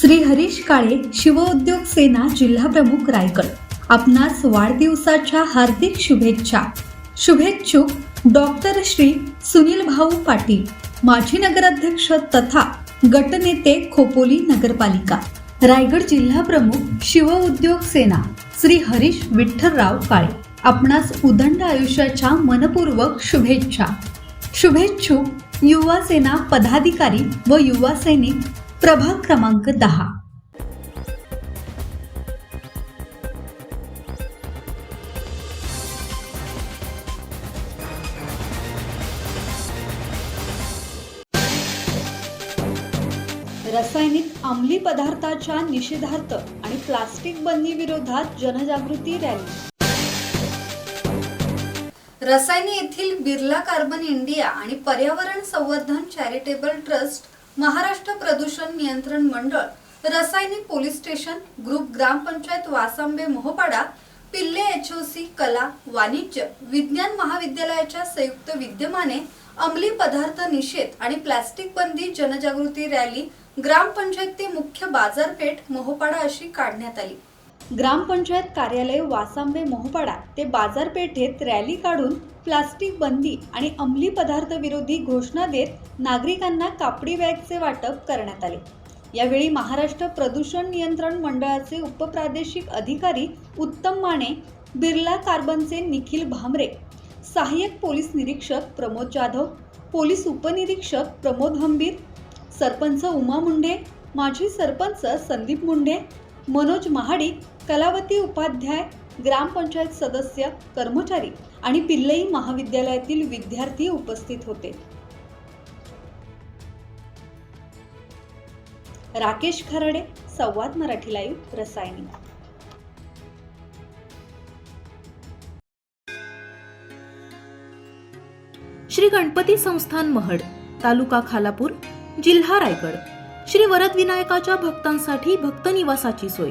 श्री हरीश काळे शिवउद्योग सेना जिल्हा प्रमुख रायगड. आपणास वाढदिवसाच्या हार्दिक शुभेच्छा. शुभेच्छुक डॉक्टर श्री सुनील भाऊ पाटील माजी नगराध्यक्ष तथा गटनेते खोपोली नगरपालिका. रायगड जिल्हा प्रमुख शिवउद्योग सेना श्री हरीश विठ्ठलराव काळे. आपणास उदंड आयुष्याच्या मनपूर्वक शुभेच्छा. शुभेच्छुक युवा सेना पदाधिकारी व युवा सैनिक प्रभाग क्रमांक दहा. रासायनिक अंमली पदार्थाच्या निषेधार्थ आणि प्लास्टिक बंदी विरोधात जनजागृती रॅली. रसायनी येथील बिर्ला कार्बन इंडिया आणि पर्यावरण संवर्धन चॅरिटेबल ट्रस्ट महाराष्ट्र प्रदूषण नियंत्रण मंडळ Rasayani police station group gram panchayat Vasambe Mohopada Pillai HOC कला वाणिज्य विज्ञान महाविद्यालयाच्या संयुक्त विद्यमाने अंमली पदार्थ निषेध आणि प्लास्टिक बंदी जनजागृती रॅली ग्रामपंचायत ते मुख्य बाजारपेठ मोहपाडा अशी काढण्यात आली. ग्रामपंचायत कार्यालय वासांबे मोहपाडा ते बाजारपेठेत रॅली काढून प्लास्टिक बंदी आणि अंमली पदार्थ विरोधी घोषणा देत नागरिकांना कापडी बॅगचे वाटप करण्यात आले. यावेळी महाराष्ट्र प्रदूषण नियंत्रण मंडळाचे उपप्रादेशिक अधिकारी उत्तम माने बिर्ला कार्बनचे निखिल भामरे सहाय्यक पोलीस निरीक्षक प्रमोद जाधव पोलीस उपनिरीक्षक प्रमोद हंबीर सरपंच उमा मुंडे माजी सरपंच संदीप मुंडे मनोज महाडिक कलावती उपाध्याय ग्रामपंचायत सदस्य कर्मचारी आणि पिल्लई महाविद्यालयातील विद्यार्थी उपस्थित होते. राकेश खराडे संवाद मराठी लाईव्ह रसायनी. श्री गणपती संस्थान महड तालुका खालापूर जिल्हा रायगड. श्री वरद विनायकाच्या भक्तांसाठी भक्त निवासाची सोय.